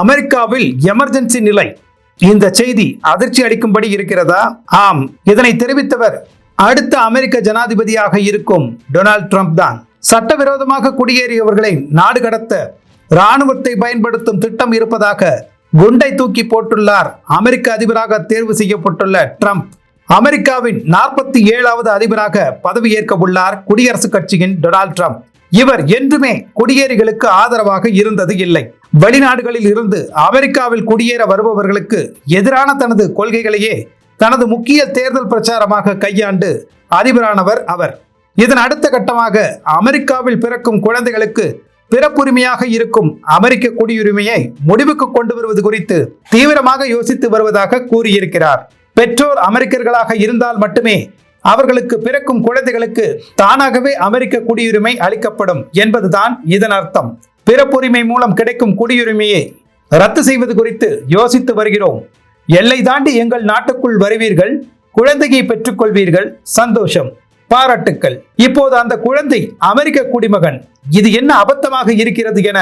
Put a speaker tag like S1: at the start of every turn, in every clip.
S1: அமெரிக்காவில் எமர்ஜென்சி நிலை. இந்த செய்தி அதிர்ச்சி அளிக்கும்படி இருக்கிறதா? ஆம் இதனை தெரிவித்தவர் அடுத்த அமெரிக்க ஜனாதிபதியாக இருக்கும் டொனால்ட் ட்ரம்ப் தான். சட்டவிரோதமாக குடியேறியவர்களை நாடு கடத்த இராணுவத்தை பயன்படுத்தும் திட்டம் இருப்பதாக குண்டை தூக்கி போட்டுள்ளார் அமெரிக்க அதிபராக தேர்வு செய்யப்பட்டுள்ள ட்ரம்ப். அமெரிக்காவின் நாற்பத்தி ஏழாவது அதிபராக பதவியேற்க உள்ளார் குடியரசுக் கட்சியின் டொனால்ட் ட்ரம்ப். இவர் என்றுமே குடியேறிகளுக்கு ஆதரவாக இருந்தது இல்லை. வெளிநாடுகளில் இருந்து அமெரிக்காவில் குடியேற வருபவர்களுக்கு எதிரான தனது கொள்கைகளையே தனது முக்கிய தேர்தல் பிரச்சாரமாக கையாண்டு அதிபரானவர் அவர். இதன் அடுத்த கட்டமாக அமெரிக்காவில் பிறக்கும் குழந்தைகளுக்கு பிறப்புரிமையாக இருக்கும் அமெரிக்க குடியுரிமையை முடிவுக்கு கொண்டு வருவது குறித்து தீவிரமாக யோசித்து வருவதாக கூறியிருக்கிறார். பெற்றோர் அமெரிக்கர்களாக இருந்தால் மட்டுமே அவர்களுக்கு பிறக்கும் குழந்தைகளுக்கு தானாகவே அமெரிக்க குடியுரிமை அளிக்கப்படும் என்பதுதான் இதன் அர்த்தம். பிறப்புரிமை மூலம் கிடைக்கும் குடியுரிமையை ரத்து செய்வது குறித்து யோசித்து வருகிறோம். எல்லை தாண்டி எங்கள் நாட்டுக்குள் வருவீர்கள் குழந்தையை பெற்றுக்கொள்வீர்கள் சந்தோஷம் பாராட்டுக்கள். இப்போது அந்த குழந்தை அமெரிக்க குடிமகன் இது என்ன அபத்தமாக இருக்கிறது என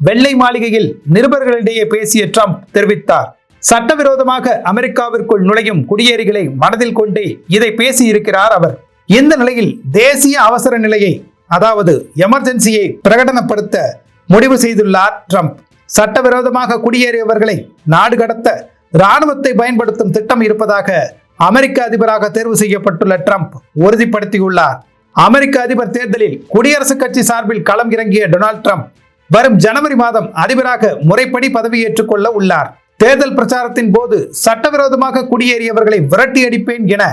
S1: வெள்ளை மாளிகையில் நிருபர்களிடையே பேசிய ட்ரம்ப் தெரிவித்தார். சட்டவிரோதமாக அமெரிக்காவிற்குள் நுழையும் குடியேறிகளை மனதில் கொண்டே இதை பேசியிருக்கிறார் அவர். இந்த நிலையில் தேசிய அவசர நிலையை அதாவது எமர்ஜென்சியை பிரகடனப்படுத்த முடிவு செய்துள்ளார் ட்ரம்ப். சட்டவிரோதமாக குடியேறியவர்களை நாடு கடத்த இராணுவத்தை பயன்படுத்தும் திட்டம் இருப்பதாக அமெரிக்க அதிபராக தேர்வு செய்யப்பட்டுள்ள ட்ரம்ப் உறுதிப்படுத்தியுள்ளார். அமெரிக்க அதிபர் தேர்தலில் குடியரசுக் கட்சி சார்பில் களம் இறங்கிய டொனால்ட் ட்ரம்ப் வரும் ஜனவரி மாதம் அதிபராக முறைப்படி பதவியேற்றுக் கொள்ள உள்ளார். தேர்தல் பிரச்சாரத்தின் போது சட்டவிரோதமாக குடியேறியவர்களை விரட்டி அடிப்பேன் என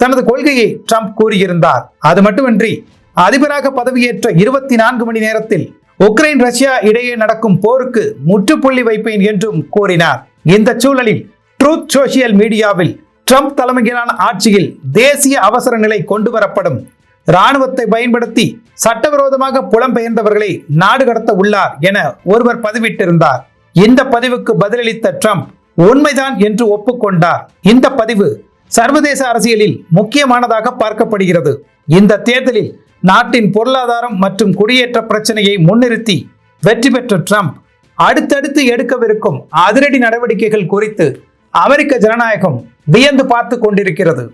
S1: தனது கொள்கையை ட்ரம்ப் கூறியிருந்தார். அது மட்டுமின்றி அதிபராக பதவியேற்ற இருபத்தி நான்கு மணி நேரத்தில் உக்ரைன் ரஷ்யா இடையே நடக்கும் போருக்கு முற்றுப்புள்ளி வைப்பேன் என்றும் கூறினார். இந்த சூழலில் ட்ரூத் சோசியல் மீடியாவில் ட்ரம்ப் தலைமையிலான ஆட்சியில் தேசிய அவசர நிலை கொண்டு வரப்படும் இராணுவத்தை பயன்படுத்தி சட்டவிரோதமாக புலம்பெயர்ந்தவர்களை நாடு கடத்த உள்ளார் என ஒருவர் பதிவிட்டிருந்தார். இந்த பதிவுக்கு பதிலளித்த ட்ரம்ப் உண்மைதான் என்று ஒப்புக்கொண்டார். இந்த பதிவு சர்வதேச அரசியலில் முக்கியமானதாக பார்க்கப்படுகிறது. இந்த தேர்தலில் நாட்டின் பொருளாதாரம் மற்றும் குடியேற்ற பிரச்சனையை முன்னிறுத்தி வெற்றி பெற்ற ட்ரம்ப் அடுத்தடுத்து எடுக்கவிருக்கும் அதிரடி நடவடிக்கைகள் குறித்து அமெரிக்க ஜனநாயகம் வியந்து பார்த்து கொண்டிருக்கிறது.